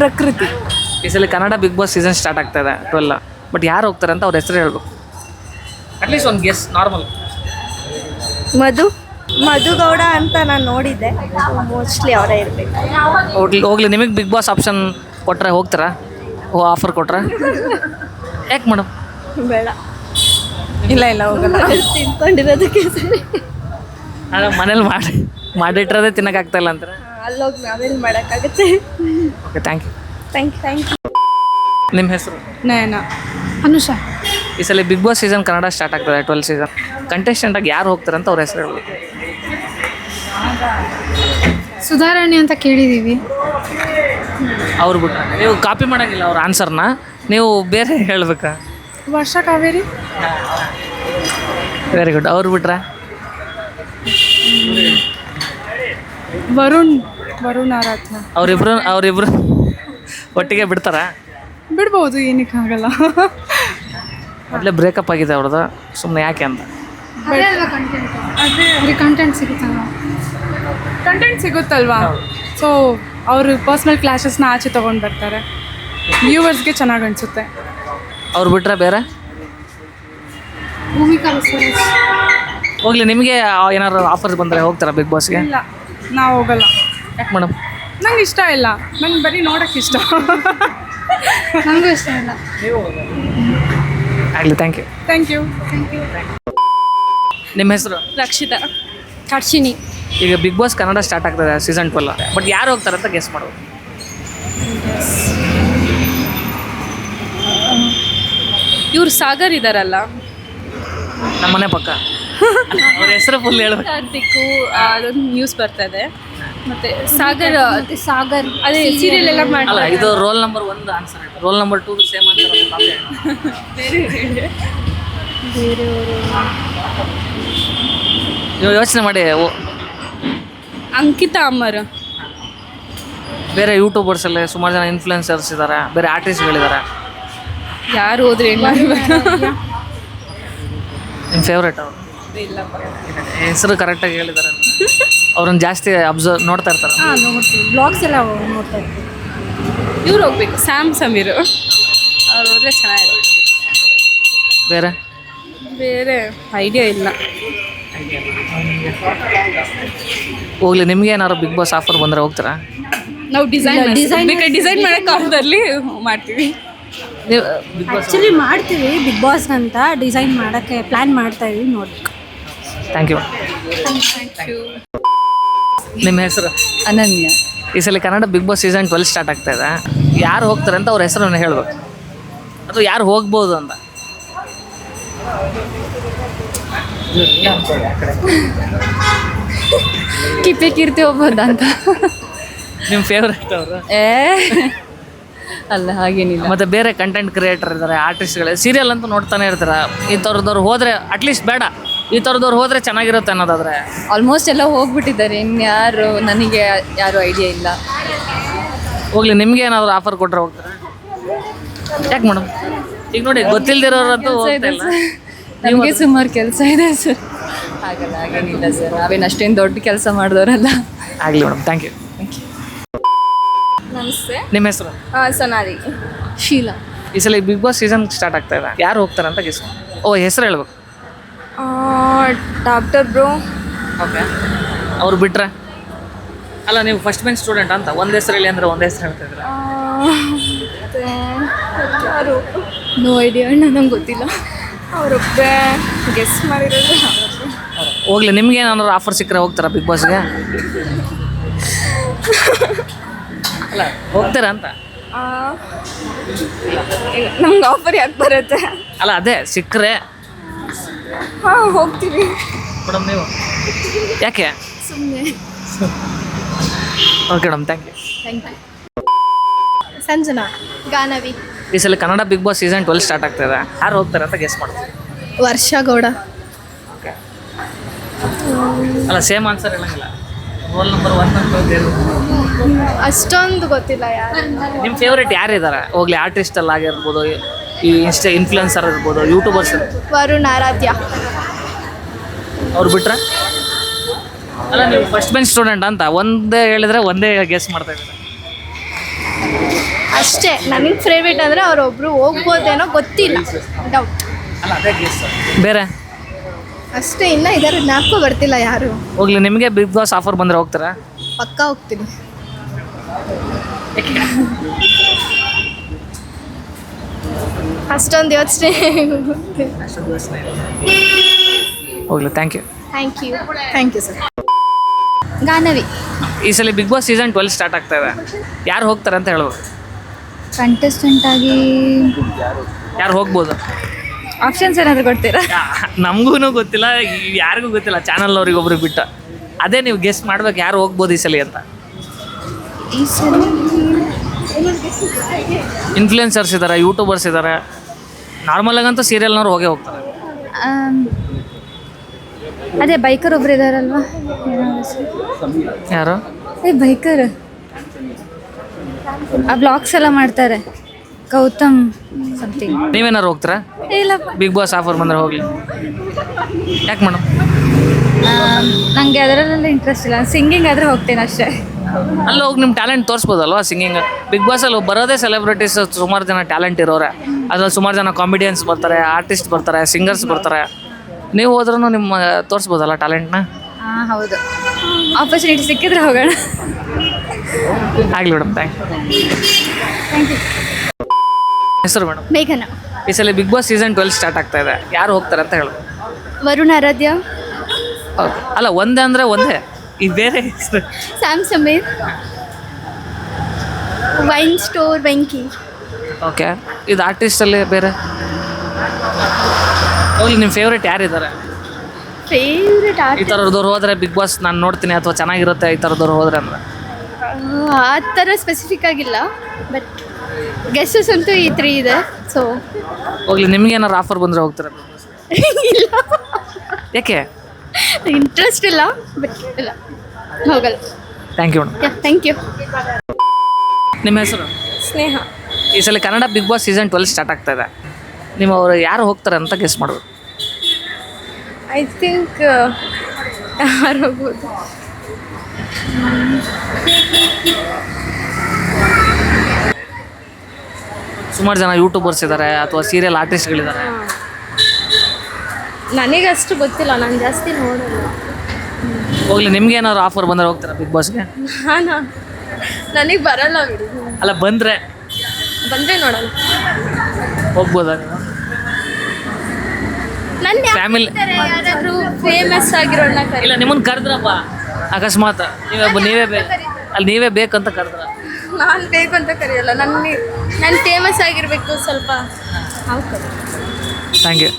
ಪ್ರಕೃತಿ. ಈ ಸಲ Kannada Bigg Boss season start ಆಗ್ತಾ ಇದೆ ಟ್ವೆಲ್ ಬಟ್ ಯಾರು ಹೋಗ್ತಾರೆ ಅಂತ ಅವ್ರ ಹೆಸರು ಹೇಳ್ಬೇಕು. ಅಟ್ಲೀಸ್ಟ್ ಒಂದು ಗೆಸ್ ನಾರ್ಮಲ್ ಮಧು ಮಧುಗೌಡ ಅಂತ ನಾನು ನೋಡಿದ್ದೆ. ಮೋಸ್ಟ್ಲಿ ಅವರೇ ಇರಬೇಕು. ಹೋಗ್ಲಿ ಹೋಗ್ಲಿ ನಿಮಗೆ ಬಿಗ್ ಬಾಸ್ ಆಪ್ಷನ್ ಕೊಟ್ಟರೆ ಹೋಗ್ತಾರಾ? ಓ ಆಫರ್ ಕೊಟ್ರೆ? ಯಾಕೆ ಮೇಡಮ್ ಬೇಡ. ಇಲ್ಲ ಇಲ್ಲ ಹೋಗಲ್ಲ. ತಿನ್ಕೊಂಡಿರೋದಕ್ಕೆ ಸರಿ. ಮನೇಲಿ ಮಾಡಿ ಮಾಡಿಟ್ರದೇ ತಿನ್ನೋಕ್ಕಾಗ್ತಾ ಇಲ್ಲ ಅಂತಾರೆ? ಅಲ್ಲೋಗಿ ನಾವೇನು ಮಾಡೋಕ್ಕಾಗುತ್ತೆ? Okay thank you thank you thank you ನಿಮ್ಮ ಹೆಸರು? ನಯನ. ಅನುಷಾ. ಈ ಸಲ Bigg Boss season Kannada start ಆಗ್ತದೆ ಟ್ವೆಲ್ ಸೀಸನ್. ಕಂಟೆಸ್ಟೆಂಟಾಗಿ ಯಾರು ಹೋಗ್ತಾರೆ ಅಂತ ಅವ್ರ ಹೆಸರು ಹೇಳ್ಬೇಕು. ಸುಧಾರಣೆ ಅಂತ ಕೇಳಿದ್ದೀವಿ ಅವ್ರು ಬಿಟ್ರೆ. ನೀವು ಕಾಪಿ ಮಾಡೋಂಗಿಲ್ಲ ಅವ್ರ ಆನ್ಸರ್ನ ನೀವು ಬೇರೆ ಹೇಳ್ಬೇಕಾ? ವರ್ಷ ಕಾವೇರಿ? ವೆರಿ ಗುಡ್ ಅವ್ರು ಬಿಟ್ರೆ? ವರುಣ್ ವರುಣ್ ಆರಾಧ್ಯ ಅವರಿಬ್ರು ಅವರಿಬ್ರು ಒಟ್ಟಿಗೆ ಬಿಡ್ತಾರ? ಬಿಡ್ಬೋದು ಏನಕ್ಕೆ ಆಗಲ್ಲ. ಮೊದಲೇ ಬ್ರೇಕಪ್ ಆಗಿದೆ ಅವ್ರದ್ದು. ಸುಮ್ಮನೆ ಯಾಕೆ ಅಂತ. ಅದೇ ಕಂಟೆಂಟ್ ಸಿಗುತ್ತಲ್ವಾ ಕಂಟೆಂಟ್ ಸಿಗುತ್ತಲ್ವಾ? ಸೊ ಅವರು ಪರ್ಸ್ನಲ್ ಕ್ಲಾಸಸ್ನ ಆಚೆ ತೊಗೊಂಡು ಬರ್ತಾರೆ. ವ್ಯೂವರ್ಸ್ಗೆ ಚೆನ್ನಾಗಿ ಅನಿಸುತ್ತೆ. ಅವ್ರು ಬಿಟ್ರೆ ಬೇರೆ? ಭೂಮಿಕಾ ಹೋಗ್ಲಿ ನಿಮಗೆ ಏನಾದ್ರು ಆಫರ್ಸ್ ಬಂದರೆ ಹೋಗ್ತಾರಾ ಬಿಗ್ ಬಾಸ್ಗೆ ಇಲ್ಲ. ನಾವು ಹೋಗಲ್ಲ. ಯಾಕೆ ಮೇಡಮ್ ನಂಗೆ ಇಷ್ಟ ಇಲ್ಲ. ನಂಗೆ ಬರೀ ನೋಡೋಕೆ ಇಷ್ಟ. ನನಗೂ ಇಷ್ಟ ಇಲ್ಲ. ಆಗಲಿ thank you thank you thank you ನಿಮ್ಮ ಹೆಸರು? ರಕ್ಷಿತಾ. ಕರ್ಷಿನಿ ಈಗ ಬಿಗ್ ಬಾಸ್ ಕನ್ನಡ ಸ್ಟಾರ್ಟ್ ಆಗ್ತದೆ ಸೀಸನ್ ಟ್ವೆಲ್ ಬಟ್ ಯಾರು ಹೋಗ್ತಾರೆ ಅಂತ ಗೆಸ್ ಮಾಡೋದು ಇವ್ರು ಸಾಗರ್ ಇದ್ದಾರಲ್ಲ ನಮ್ಮ ಮನೆ ಪಕ್ಕ. ಅವ್ರ ಹೆಸರು ಫುಲ್ ಹೇಳ್ಬೇಕು ಕಾರ್ತಿಕ್ಕು ಅದೊಂದು ನ್ಯೂಸ್ ಬರ್ತಾ ಇದೆ ಮತ್ತೆ ಸಾಗರ್ ಸಾಗರ್ ಅದೇ ಸೀರಿಯಲ್ ಎಲ್ಲ ಅಲ್ಲ ಮಾಡ್ತಾರೆ. ಇದು ರೋಲ್ ನಂಬರ್ ಒಂದು answer roll number two same answer ನೀವು ಯೋಚನೆ ಮಾಡಿ. ಓ- ಅಂಕಿತಾ ಅಮ್ಮರ್. ಬೇರೆ ಯೂಟ್ಯೂಬರ್ಸ್ ಅಲ್ಲಿ ಸುಮಾರು ಜನ ಇನ್ಫ್ಲುಯೆನ್ಸರ್ಸ್ ಇದ್ದಾರೆ ಬೇರೆ ಆರ್ಟಿಸ್ಟ್ಗಳಿದ್ದಾರೆ ಯಾರು ಹೋದ್ರೆ ಏನು ಮಾಡ್ಬೇಕು? ನಿಮ್ಮ ಫೇವ್ರೇಟ್ ಅವರು? ಹೆಸರು ಕರೆಕ್ಟಾಗಿ ಹೇಳಿದ್ದಾರೆ ಅವ್ರನ್ನ ಜಾಸ್ತಿ ಅಬ್ಸರ್ವ್ ನೋಡ್ತಾ ಇರ್ತಾರೆ. ಹಾಂ ನೋಡ್ತೀವಿ. ಬ್ಲಾಗ್ಸ್ ಎಲ್ಲ ನೋಡ್ತಾ ಇರ್ತೀವಿ ಇವ್ರು ಹೋಗ್ಬೇಕು. ಸ್ಯಾಮ್ ಸಮೀರ್ ಅವ್ರು ಹೋದ್ರೆ ಚೆನ್ನಾಗಿರುತ್ತೆ. ಬೇರೆ? ಬೇರೆ ಐಡಿಯಾ ಇಲ್ಲ. ಹೋಗ್ಲಿ ನಿಮ್ಗೆ ಏನಾದ್ರು ಬಿಗ್ ಬಾಸ್ ಆಫರ್ ಬಂದ್ರೆ ಹೋಗ್ತೀರಾ? ನಾವು ಡಿಸೈನ್ ಡಿಸೈನ್ ಬೇಕಾದ್ರೆ ಡಿಸೈನ್ ಮಾಡೋ ಕಾಲದಲ್ಲಿ ಮಾಡ್ತೀವಿ. ನೀವು ಬಿಗ್ ಬಾಸ್ ಆ್ಯಕ್ಚುಲಿ ಮಾಡ್ತೀವಿ. ಬಿಗ್ ಬಾಸ್ ಅಂತ ಡಿಸೈನ್ ಮಾಡೋಕ್ಕೆ ಪ್ಲ್ಯಾನ್ ಮಾಡ್ತಾ ಇದೀವಿ ನೋಡ್ಬೇಕು ಥ್ಯಾಂಕ್ ಯು ನಿಮ್ಮ ಹೆಸರು? ಅನನ್ಯ. ಈ ಸಲ Kannada Bigg Boss season twelve start ಆಗ್ತಾ ಇದೆ. ಯಾರು ಹೋಗ್ತಾರೆ ಅಂತ ಅವ್ರ ಹೆಸರನ್ನು ಹೇಳ್ಬೇಕು. ಅಥವಾ ಯಾರು ಹೋಗ್ಬೋದು ಅಂತ. ಕಿಪ್ಪೆ ಕೀರ್ತಿ ಹೋಗ್ಬೋದು ಅಂತ. ನಿಮ್ಮ ಫೇವ್ರೇಟ್ ಅವರು? ಏ ಅಲ್ಲ ಹಾಗೇನಿಲ್ಲ. ಮತ್ತು ಬೇರೆ ಕಂಟೆಂಟ್ ಕ್ರಿಯೇಟರ್ ಇದ್ದಾರೆ ಆರ್ಟಿಸ್ಟ್ಗಳೇ ಸೀರಿಯಲ್ ಅಂತೂ ನೋಡ್ತಾನೆ ಇರ್ತಾರೆ? ಈ ಥರದವ್ರು ಹೋದರೆ ಅಟ್ಲೀಸ್ಟ್ ಬೇಡ. ಈ ಥರದವ್ರು ಹೋದರೆ ಚೆನ್ನಾಗಿರುತ್ತೆ ಅನ್ನೋದಾದರೆ? ಆಲ್ಮೋಸ್ಟ್ ಎಲ್ಲ ಹೋಗ್ಬಿಟ್ಟಿದ್ದಾರೆ. ಇನ್ಯಾರು ನನಗೆ ಯಾರು ಐಡಿಯಾ ಇಲ್ಲ. ಹೋಗ್ಲಿ ನಿಮ್ಗೆ ಏನಾದರೂ ಆಫರ್ ಕೊಟ್ಟರೆ ಹೋಗ್ತಾರೆ. ಯಾಕೆ ಮೇಡಮ್ ಈಗ ನೋಡಿ ಗೊತ್ತಿಲ್ದಿರೋರಂತೂ ನಿಮಗೆ ಸುಮಾರು ಕೆಲಸ ಇದೆ ಸರ್. ಆಗಲ್ಲ ಹಾಗೇನಿಲ್ಲ ಸರ್. ನಾವೇನು ಅಷ್ಟೇನು ದೊಡ್ಡ ಕೆಲಸ ಮಾಡಿದವರಲ್ಲ. ಆಗಲಿ ಮೇಡಮ್ ಥ್ಯಾಂಕ್ ಯು ನಮಸ್ತೆ. ನಿಮ್ಮ ಹೆಸರು? ಸೊನಾಲಿ ಶೀಲಾ. ಈ ಸಲ ಬಿಗ್ ಬಾಸ್ ಸೀಸನ್ ಸ್ಟಾರ್ಟ್ ಆಗ್ತಾ ಇದೆ. ಯಾರು ಹೋಗ್ತಾರೆ ಅಂತ ಗೆಸ್ ಓ ಹೆಸರು ಹೇಳ್ಬೇಕು. Doctor bro. ಓಕೆ. ಅವ್ರು ಬಿಟ್ರೆ? ಅಲ್ಲ ನೀವು ಫಸ್ಟ್ ಬೆಂಚ್ ಸ್ಟೂಡೆಂಟ್ ಅಂತ ಒಂದು ಹೆಸರು ಅಂದ್ರೆ ಅಂದರೆ ಒಂದು ಹೆಸರು ಹೇಳ್ತಿದ್ರೆ ಯಾರು? ನೋ ಐಡಿಯಾ ನಂಗೆ ಗೊತ್ತಿಲ್ಲ. ಅವರೊಬ್ಬರೇ ಗೆಸ್ ಮಾಡಿರೋದು. ಹೋಗ್ಲಿ ನಿಮ್ಗೆ ಏನಾದ್ರು ಆಫರ್ ಸಿಕ್ಕರೆ ಹೋಗ್ತಾರಾ ಬಿಗ್ ಬಾಸ್ಗೆ ಅಲ್ಲ ಹೋಗ್ತೀರಾ ಅಂತ? ನಮ್ಗೆ ಆಫರ್ ಯಾಕೆ ಬರುತ್ತೆ? ಅಲ್ಲ ಅದೇ ಸಿಕ್ಕರೆ ಹಾಂ ಹೋಗ್ತೀವಿ. ಮೇಡಮ್ ನೀವು? ಯಾಕೆ? ಸುಮ್ಮನೆ okay madam thank you thank you Sanjana Ganavi. ಈ ಸಲ Kannada Bigg Boss season twelve start ಆಗ್ತದೆ ಯಾರು ಹೋಗ್ತಾರೆ ಅಂತ ಗೆಸ್ ಮಾಡ್ತೀವಿ ವರ್ಷ ಗೌಡ. ಓಕೆ ಅಲ್ಲ ಸೇಮ್ ಆನ್ಸರ್ ಹೇಳಂಗಿಲ್ಲ. ರೋಲ್ ನಂಬರ್ ಒನ್ ಅಂತ ಅಷ್ಟೊಂದು ಗೊತ್ತಿಲ್ಲ ಯಾರು. ನಿಮ್ಮ ಫೇವ್ರೇಟ್ ಯಾರಿದ್ದಾರೆ ಹೋಗ್ಲಿ ಆರ್ಟಿಸ್ಟ್ ಅಲ್ಲಿ ಆಗಿರ್ಬೋದು ಈ ಇನ್ಸ್ಟಾ ಇನ್ಫ್ಲುಯೆನ್ಸರ್ ಇರ್ಬೋದು ಯೂಟ್ಯೂಬರ್ಸ್ ವರುಣ್ ಆರಾಧ್ಯ. ಅವ್ರು ಬಿಟ್ರೆ? ಅಲ್ಲ ನೀವು ಫಸ್ಟ್ ಬೆಂಚ್ ಸ್ಟೂಡೆಂಟ್ ಅಂತ ಒಂದೇ ಹೇಳಿದ್ರೆ ಒಂದೇ ಗೆಸ್ ಮಾಡ್ತಾ ಇದ್ದಾರೆ? ಅಷ್ಟೇ ನನಗೆ ಫೇವ್ರೇಟ್ ಅಂದರೆ ಅವರೊಬ್ಬರು ಹೋಗ್ಬೋದೇನೋ ಗೊತ್ತಿಲ್ಲ ಡೌಟ್ ಅಲ್ಲ ಅದೇ ಗೆಸ್ ಬೇರೆ? ಅಷ್ಟೇ ಇನ್ನೂ ಇದಾರೆ ಜ್ಞಾಪಕ ಬರ್ತಿಲ್ಲ ಯಾರು. ಹೋಗ್ಲಿ ನಿಮಗೆ ಬಿಗ್ ಬಾಸ್ ಆಫರ್ ಬಂದರೆ ಹೋಗ್ತೀರಾ? ಪಕ್ಕ ಹೋಗ್ತೀನಿ. ಅಷ್ಟೊಂದು ಯೋಚನೆ ಹೋಗ್ಲಿ thank you thank you thank you sir Ganavi. ಈ ಸಲ Bigg Boss season twelve start ಆಗ್ತಾ ಇದೆ. ಯಾರು ಹೋಗ್ತಾರೆ ಅಂತ ಹೇಳ್ಬೋದು ಕಂಟೆಸ್ಟೆಂಟ್ ಆಗಿ ಯಾರು ಹೋಗ್ಬೋದು? ಆಪ್ಷನ್ಸ್ ಏನಾದರೂ ಕೊಡ್ತೀರಾ? ನಮಗೂ ಗೊತ್ತಿಲ್ಲ ಈ- ಯಾರಿಗೂ ಗೊತ್ತಿಲ್ಲ ಚಾನಲ್ನವ್ರಿಗೆ ಒಬ್ರು ಬಿಟ್ಟು. ಅದೇ ನೀವು ಗೆಸ್ಟ್ ಮಾಡ್ಬೇಕು ಯಾರು ಹೋಗ್ಬೋದು ಈ ಸಲ ಅಂತ. ಈ ಸಲ ಇನ್ಫ್ಲುಯೆನ್ಸರ್ಸ್ ಇದ್ದಾರೆ ಯೂಟ್ಯೂಬರ್ಸ್ ಇದ್ದಾರೆ ನಾರ್ಮಲಾಗಂತೂ ಸೀರಿಯಲ್ನವ್ರು ಹೋಗೇ ಹೋಗ್ತಾರೆ. ಆಮ್, ಅದೇ ಬೈಕರ್ ಒಬ್ರು ಇದಾರಲ್ವಾ? ಯಾರು? ಏ ಬೈಕರ್ ಆ ಬ್ಲಾಗ್ಸ್ ಎಲ್ಲ ಮಾಡ್ತಾರೆ. ಗೌತಮ್ ಸಮಥಿಂಗ್ ನೀವೇನಾರು ಹೋಗ್ತೀರಾ? ಇಲ್ಲ. ಬಿಗ್ ಬಾಸ್ ಆಫರ್ ಬಂದ್ರೆ ಹೋಗ್ಲಿ. ಯಾಕೆ ಮೇಡಮ್ ನನಗೆ ಅದರಲ್ಲೆಲ್ಲ ಇಂಟ್ರೆಸ್ಟ್ ಇಲ್ಲ. ಸಿಂಗಿಂಗ್ ಆದರೆ ಹೋಗ್ತೇನೆ ಅಷ್ಟೇ. ಅಲ್ಲಿ ಹೋಗಿ ನಿಮ್ಮ ಟ್ಯಾಲೆಂಟ್ ತೋರಿಸ್ಬೋದಲ್ವಾ ಸಿಂಗಿಂಗ್ ಬಿಗ್ ಬಾಸಲ್ಲಿ ಬರೋದೇ ಸೆಲೆಬ್ರಿಟೀಸ್ ಸುಮಾರು ಜನ ಟ್ಯಾಲೆಂಟ್ ಇರೋರೆ. ಅದ್ರಲ್ಲಿ ಸುಮಾರು ಜನ ಕಾಮಿಡಿಯನ್ಸ್ ಬರ್ತಾರೆ ಆರ್ಟಿಸ್ಟ್ ಬರ್ತಾರೆ ಸಿಂಗರ್ಸ್ ಬರ್ತಾರೆ. ನೀವು ಹೋದ್ರೂ ನಿಮ್ಮ ತೋರಿಸ್ಬೋದಲ್ಲ ಟ್ಯಾಲೆಂಟ್ನ ಹಾಂ ಹೌದು. ಆಪರ್ಚುನಿಟಿ ಸಿಕ್ಕಿದ್ರೆ ಹೋಗೋಣ. ಆಗಲಿ ಮೇಡಮ್ ಥ್ಯಾಂಕ್ ಯು ಹೆಸರು ಮೇಡಮ್? ಮೇಘನ. ಈ ಸಲ Bigg Boss season twelve start ಆಗ್ತಾ ಇದೆ. ಯಾರು ಹೋಗ್ತಾರೆ ಅಂತ ಹೇಳು. ವರುಣ್ ಆರಾಧ್ಯ. ಅಲ್ಲ ಒಂದೇ ಅಂದರೆ ಒಂದೇ. ಈ ಬೇರೆ Samsung Sam Sameer wine store Venky okay. ಇದು ಆರ್ಟಿಸ್ಟಲ್ಲಿ ಬೇರೆ? ಹೋಗ್ಲಿ ನಿಮ್ಮ ಫೇವ್ರೇಟ್ ಯಾರಿದ್ದಾರೆ? ಫೇವ್ರೆಟ್ ಈ ಆರ್ಟ್ ಥರದವ್ರು ಹೋದರೆ ಬಿಗ್ ಬಾಸ್ ನಾನು ನೋಡ್ತೀನಿ ಅಥವಾ ಚೆನ್ನಾಗಿರುತ್ತೆ ಈ ಥರದವ್ರು ಹೋದರೆ ಅಂದರೆ? ಆ ಥರ ಸ್ಪೆಸಿಫಿಕ್ ಆಗಿಲ್ಲ ಬಟ್ ಗೆಸ್ಸಸ್ ಅಂತೂ ಈ ತ್ರೀ ಇದೆ ಸೊ ಹೋಗ್ಲಿ ನಿಮ್ಗೆ ಏನಾರು ಆಫರ್ ಬಂದರೆ ಹೋಗ್ತಾರೆ ಇಲ್ಲ. ಯಾಕೆ? ಇಂಟ್ರೆಸ್ಟ್ ಇಲ್ಲ ಬಟ್ ಇಲ್ಲ. ಹೋಗಲ್ಲ. Thank you madam thank you ನಿಮ್ಮ ಹೆಸರು? ಸ್ನೇಹ. ಈ ಸಲ Kannada Bigg Boss season twelve start ಆಗ್ತಾ ಇದೆ. ನಿಮ್ಮ ಅವರು ಯಾರು ಹೋಗ್ತಾರೆ ಅಂತ ಗೆಸ್ ಮಾಡೋದು ಐ ಥಿಂಕ್ ಯಾರು ಹೋಗ್ಬೋದು? ಸುಮಾರು ಜನ ಯೂಟ್ಯೂಬರ್ಸ್ ಇದ್ದಾರೆ ಅಥವಾ ಸೀರಿಯಲ್ ಆರ್ಟಿಸ್ಟ್ಗಳಿದ್ದಾರೆ ನನಗಷ್ಟು ಗೊತ್ತಿಲ್ಲ ನಾನು ಜಾಸ್ತಿ ನೋಡಲ್ಲ. ಹೋಗ್ಲಿ ನಿಮ್ಗೆ ಏನಾದ್ರು ಆಫರ್ ಬಂದ್ರೆ ಹೋಗ್ತಾರೆ ಬಿಗ್ ಬಾಸ್ಗೆ? ನಾನು? ನನಗೆ ಬರಲ್ಲ ಬಿಡಿ. ಅಲ್ಲ ಬಂದರೆ. ಬಂದರೆ ನೋಡಲ್ಲ ಹೋಗ್ಬೋದಾ ನನ್ನ ಫ್ಯಾಮಿಲಿ ಯಾರಾದರೂ ಫೇಮಸ್ ಆಗಿರೋಣ ಇಲ್ಲ ನಿಮ್ಮನ್ನು ಕರೆದ್ರಪ್ಪ. ಅಕಸ್ಮಾತ್. ನೀವೇ ನೀವೇ ಬೇ ಅಲ್ಲಿ ನೀವೇ ಬೇಕಂತ ಕರೆದ್ರ. ನಾನು ಬೇಕು ಅಂತ ಕರೆಯಲ್ಲ. ನನ್ನ ನಾನು ಫೇಮಸ್ ಆಗಿರಬೇಕು ಸ್ವಲ್ಪ. Thank you.